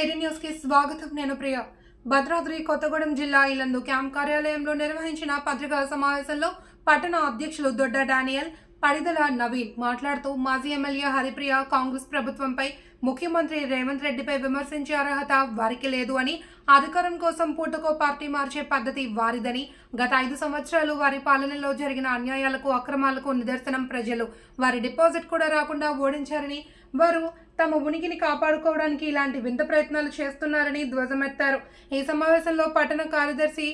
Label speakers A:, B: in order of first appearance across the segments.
A: City న్యూస్కి స్వాగతం నేను ప్రియ. భద్రాద్రి కొత్తగూడెం జిల్లా ఇలందు క్యాంప్ కార్యాలయంలో నిర్వహించిన పత్రికా సమావేశంలో పట్టణ అధ్యక్షులు దొడ్డ డానియల్ పరిదల నవీన్ మాట్లాడుతూ మాజీ ఎమ్మెల్యే హరిప్రియ కాంగ్రెస్ ప్రభుత్వంపై ముఖ్యమంత్రి రేవంత్ రెడ్డిపై విమర్శించే అర్హత వారికి లేదు అని అధికారం కోసం పూటకో పార్టీ మార్చే పద్ధతి వారిదని గత ఐదు సంవత్సరాలు వారి పాలనలో జరిగిన అన్యాయాలకు అక్రమాలకు నిదర్శనం ప్రజలు. వారి డిపాజిట్ కూడా రాకుండా ఓడించారని వారు తమ ఉనికిని కాపాడుకోవడానికి ఇలాంటి వింత ప్రయత్నాలు చేస్తున్నారని ధ్వజమెత్తారు. ఈ సమావేశంలో పట్టణ కార్యదర్శి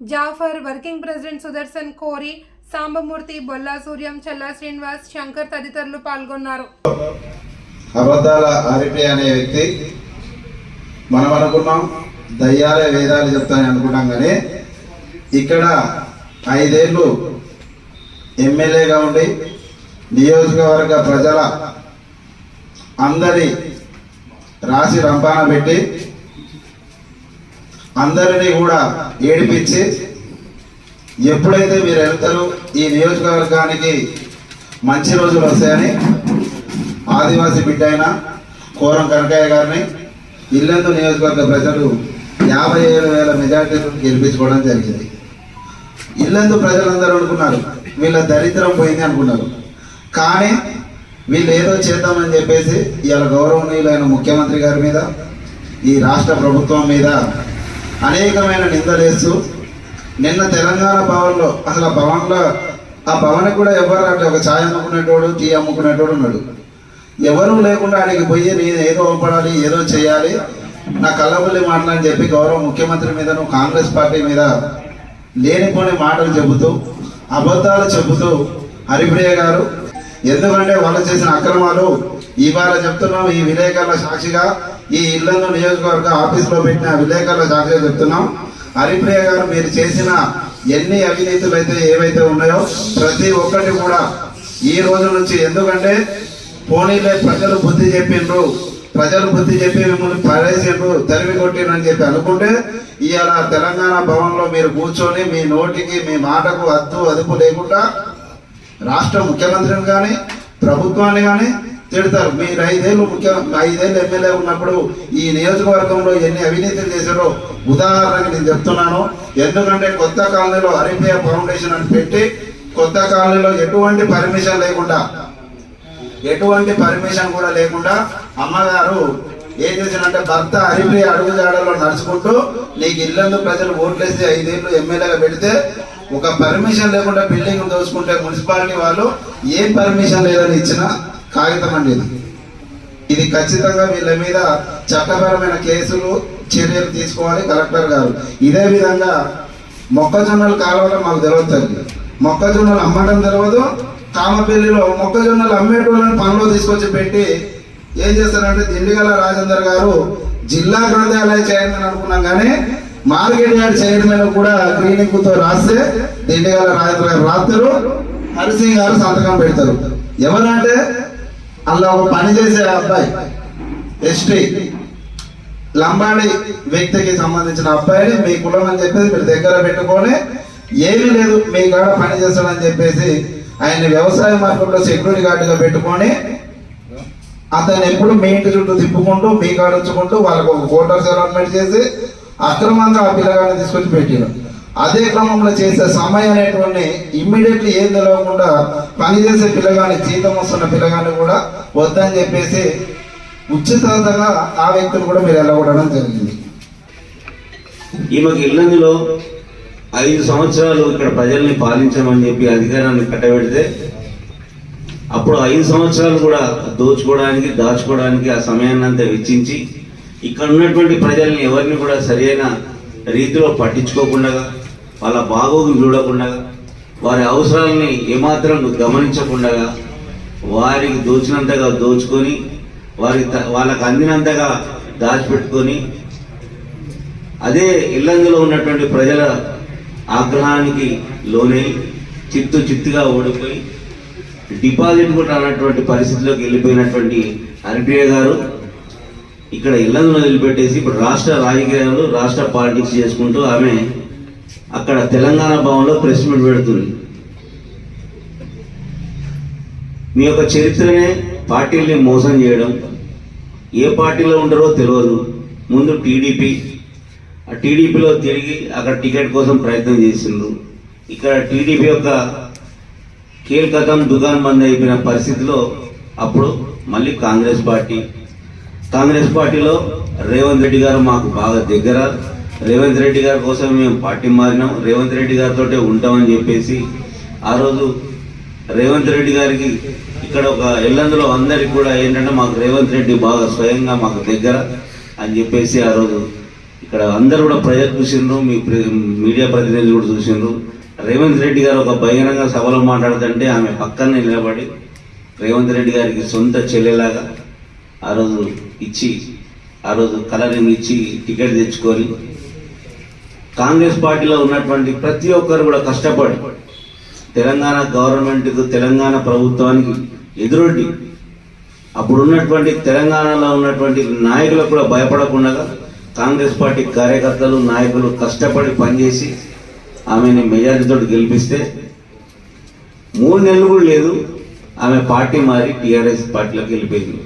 A: జాఫర్ వర్కింగ్ ప్రెసిడెంట్ సుదర్శన్ కోరి సాంబమూర్తి బొల్లా సూర్యం చల్లా శ్రీనివాస్ శంకర్ తదితరులు పాల్గొన్నారు.
B: అబద్ధాల ఆరిపి అనే వ్యక్తి మనం అనుకున్నాం దయ్యాలే వేదాలు చెప్తాయని అనుకున్నాం కానీ ఇక్కడ ఐదేళ్ళు ఎమ్మెల్యేగా ఉండి నియోజకవర్గ ప్రజల అందరి రాసి రంపాన పెట్టి అందరినీ కూడా ఏడిపించి ఎప్పుడైతే మీరు వెళ్తారో ఈ నియోజకవర్గానికి మంచి రోజులు వస్తాయని ఆదివాసీ బిడ్డ అయిన కోరం కనకయ్య గారిని ఇల్లందు నియోజకవర్గ ప్రజలు యాభై ఏడు వేల మెజార్టీలు గెలిపించుకోవడం జరిగింది. ఇల్లందు ప్రజలందరూ అనుకున్నారు వీళ్ళ దరిద్రం పోయింది అనుకున్నారు. కానీ వీళ్ళు ఏదో చేద్దామని చెప్పేసి ఇవాళ గౌరవనీయులైన ముఖ్యమంత్రి గారి మీద ఈ రాష్ట్ర ప్రభుత్వం మీద అనేకమైన నిందలేస్తూ నిన్న తెలంగాణ భవన్లో అసలు ఆ భవన్లో ఆ భవన్ కూడా ఎవరు అంటే ఒక ఛాయ్ అమ్ముకునేటోడు టీ అమ్ముకునేటోడు ఉన్నాడు. ఎవరు లేకుండా ఆడికి పోయి నేను ఏదో ఒప్పడాలి ఏదో చేయాలి నా కళ్ళబుల్లి మాటలని చెప్పి గౌరవ ముఖ్యమంత్రి మీదను కాంగ్రెస్ పార్టీ మీద లేనిపోని మాటలు చెబుతూ అబద్ధాలు చెబుతూ హరిప్రియ గారు ఎందుకంటే వాళ్ళు చేసిన అక్రమాలు ఇవాళ చెప్తున్నాం ఈ విలేకరుల సాక్షిగా ఈ ఇల్లందు నియోజకవర్గ ఆఫీస్లో పెట్టిన విలేకరుల సాక్షిగా చెప్తున్నాం. హరిప్రియ గారు మీరు చేసిన ఎన్ని అవినీతులు అయితే ఏవైతే ఉన్నాయో ప్రతి ఒక్కటి కూడా ఈ రోజు నుంచి ఎందుకంటే పోనీలే ప్రజలు బుద్ధి చెప్పిండ్రు ప్రజలు బుద్ధి చెప్పి మిమ్మల్ని పడేసిండ్రు తరిమి కొట్టిండ్రు అని చెప్పి అనుకుంటే ఇవాళ తెలంగాణ భవన్లో మీరు కూర్చొని మీ నోటికి మీ మాటకు అద్దు అదుపు లేకుండా రాష్ట్ర ముఖ్యమంత్రిని కానీ ప్రభుత్వాన్ని కానీ తిడతారు. మీరు ఐదేళ్ళు ముఖ్య ఐదేళ్ళు ఎమ్మెల్యే ఉన్నప్పుడు ఈ నియోజకవర్గంలో ఎన్ని అవినీతులు చేశారో ఉదాహరణకి నేను చెప్తున్నాను. ఎందుకంటే కొత్త కాలనీలో హరిప్రియ ఫౌండేషన్ అని పెట్టి కొత్త కాలనీలో ఎటువంటి పర్మిషన్ లేకుండా ఎటువంటి పర్మిషన్ కూడా లేకుండా అమ్మగారు ఏం చేసినంటే భర్త హరిప్రియ అడుగుజాడలో నడుచుకుంటూ నీకు ఇల్లందు ప్రజలు ఓట్లేసి ఐదేళ్ళు ఎమ్మెల్యేగా పెడితే ఒక పర్మిషన్ లేకుండా బిల్డింగ్ దోచుకుంటే మున్సిపాలిటీ వాళ్ళు ఏం పర్మిషన్ లేదని ఇచ్చినా కాగితం అండి ఇది. ఇది ఖచ్చితంగా వీళ్ళ మీద చట్టపరమైన కేసులు చర్యలు తీసుకోవాలి కలెక్టర్ గారు. ఇదే విధంగా మొక్కజొన్నలు కావాలో మాకు తెలియదు మొక్కజొన్నలు అమ్మడం తెలియదు కామపల్లిలో మొక్కజొన్నలు అమ్మేటోళ్ళని పనిలో తీసుకొచ్చి పెట్టి ఏం చేస్తారంటే దిండిగల రాజేందర్ గారు జిల్లా గ్రంథాలయ చైర్మన్ అనుకున్నాం కానీ మార్కెట్ యార్డ్ చైర్మన్ కూడా క్లినిక్తో రాస్తే దిండిగల రాజేంద్ర గారు రాస్తారు హరిసింగ్ గారు సంతకం పెడతారు. ఎవరంటే అందులో ఒక పని చేసే అబ్బాయి ఎస్టీ లంబాడి వ్యక్తికి సంబంధించిన అబ్బాయిని మీ కులం అని చెప్పేసి మీరు దగ్గర పెట్టుకొని ఏమీ లేదు మీ కాడ పని చేస్తాడని చెప్పేసి ఆయన వ్యవసాయ మార్కెట్లో సెక్యూరిటీ గార్డుగా పెట్టుకొని అతను ఎప్పుడు మీ ఇంటి చుట్టూ తిప్పుకుంటూ మీ కాడ ఉంచుకుంటూ వాళ్ళకు ఒక ఫోటోస్ అలాట్మెంట్ చేసి అక్రమంగా ఆ పిల్లగాడిని తీసుకొచ్చి పెట్టారు అదే క్రమంలో చేసే సమయం అనేటువంటి ఇమ్మీడియట్లీ ఏం తెలియకుండా పనిచేసే పిల్లగాని జీతం వస్తున్న పిల్లగాని కూడా వద్దని చెప్పేసి ఉచితంగా ఆ వ్యక్తులు కూడా మీరు వెళ్ళగొట్టడం జరిగింది.
C: ఈమెకి ఇల్లందులో ఐదు సంవత్సరాలు ఇక్కడ ప్రజల్ని పాలించమని చెప్పి అధికారాన్ని కట్టబెడితే అప్పుడు ఐదు సంవత్సరాలు కూడా దోచుకోవడానికి దాచుకోవడానికి ఆ సమయాన్ని అంతా వెచ్చించి ఇక్కడ ఉన్నటువంటి ప్రజల్ని ఎవరిని కూడా సరైన రీతిలో పట్టించుకోకుండా వాళ్ళ బాగోగులు చూడకుండా వారి అవసరాలని ఏమాత్రం గమనించకుండా వారికి దోచినంతగా దోచుకొని వారికి వాళ్ళకు అందినంతగా దాచిపెట్టుకొని అదే ఇల్లందులో ఉన్నటువంటి ప్రజల ఆగ్రహానికి లోనై చిత్తు చిత్తుగా ఓడిపోయి డిపాజిట్ కూడా అన్నటువంటి పరిస్థితిలోకి వెళ్ళిపోయినటువంటి హరిప్రియ గారు ఇక్కడ ఇల్లందులో వదిలిపెట్టేసి ఇప్పుడు రాష్ట్ర రాజకీయాలు రాష్ట్ర పాలిటిక్స్ చేసుకుంటూ ఆమె అక్కడ తెలంగాణ భవన్లో ప్రెస్ మీట్ పెడుతుంది. మీ యొక్క చరిత్రనే పార్టీల్ని మోసం చేయడం. ఏ పార్టీలో ఉంటారో తెలియదు ముందు టీడీపీ. ఆ టీడీపీలో తిరిగి అక్కడ టికెట్ కోసం ప్రయత్నం చేసిండ్రు. ఇక్కడ టీడీపీ యొక్క కీలకతం దుకాణం బంద్ అయిపోయిన పరిస్థితిలో అప్పుడు మళ్ళీ కాంగ్రెస్ పార్టీ. కాంగ్రెస్ పార్టీలో రేవంత్ రెడ్డి గారు మాకు బాగా దగ్గర. రేవంత్ రెడ్డి గారి కోసం మేము పార్టీ మారినాం. రేవంత్ రెడ్డి గారితో ఉంటామని చెప్పేసి ఆ రోజు రేవంత్ రెడ్డి గారికి ఇక్కడ ఒక ఎల్లందులో అందరికి కూడా ఏంటంటే మాకు రేవంత్ రెడ్డి బాగా స్వయంగా మాకు దగ్గర అని చెప్పేసి ఆ రోజు ఇక్కడ అందరు కూడా ప్రజలు చూసిండ్రు. మీ మీడియా ప్రతినిధులు కూడా చూసిండ్రు. రేవంత్ రెడ్డి గారు ఒక బహిరంగ సభలో మాట్లాడుతుంటే ఆమె పక్కనే నిలబడి రేవంత్ రెడ్డి గారికి సొంత చెల్లెలాగా ఆ రోజు ఇచ్చి ఆ రోజు కలరింగ్ ఇచ్చి టికెట్ తెచ్చుకొని కాంగ్రెస్ పార్టీలో ఉన్నటువంటి ప్రతి ఒక్కరు కూడా కష్టపడి తెలంగాణ గవర్నమెంట్కు తెలంగాణ ప్రభుత్వానికి ఎదురొడ్డి అప్పుడు ఉన్నటువంటి తెలంగాణలో ఉన్నటువంటి నాయకులకు కూడా భయపడకుండా కాంగ్రెస్ పార్టీ కార్యకర్తలు నాయకులు కష్టపడి పనిచేసి ఆమెని మెజారిటీతో గెలిపిస్తే మూడు నెలలు కూడా లేదు ఆమె పార్టీ మారి టీఆర్ఎస్ పార్టీలోకి వెళ్ళిపోయింది.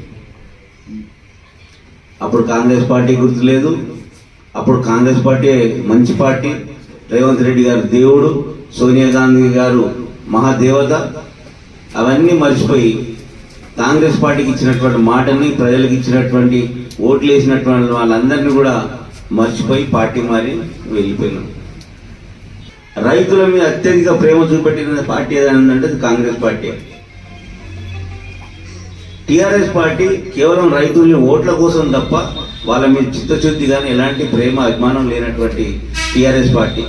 C: అప్పుడు కాంగ్రెస్ పార్టీ గుర్తు లేదు అప్పుడు కాంగ్రెస్ పార్టీ మంచి పార్టీ రేవంత్ రెడ్డి గారు దేవుడు సోనియా గాంధీ గారు మహాదేవత అవన్నీ మర్చిపోయి కాంగ్రెస్ పార్టీకి ఇచ్చినటువంటి మాటని ప్రజలకు ఇచ్చినటువంటి ఓట్లు వేసినటువంటి వాళ్ళందరినీ కూడా మర్చిపోయి పార్టీ మారి వెళ్ళిపోయినాం. రైతుల మీద అత్యధిక ప్రేమ చూపెట్టిన పార్టీ ఏదైనా అంటే కాంగ్రెస్ పార్టీ. టిఆర్ఎస్ పార్టీ కేవలం రైతుల్ని ఓట్ల కోసం తప్ప వాళ్ళ మీద చిత్తశుద్ధి కానీ ఎలాంటి ప్రేమ అభిమానం లేనటువంటి టిఆర్ఎస్ పార్టీ.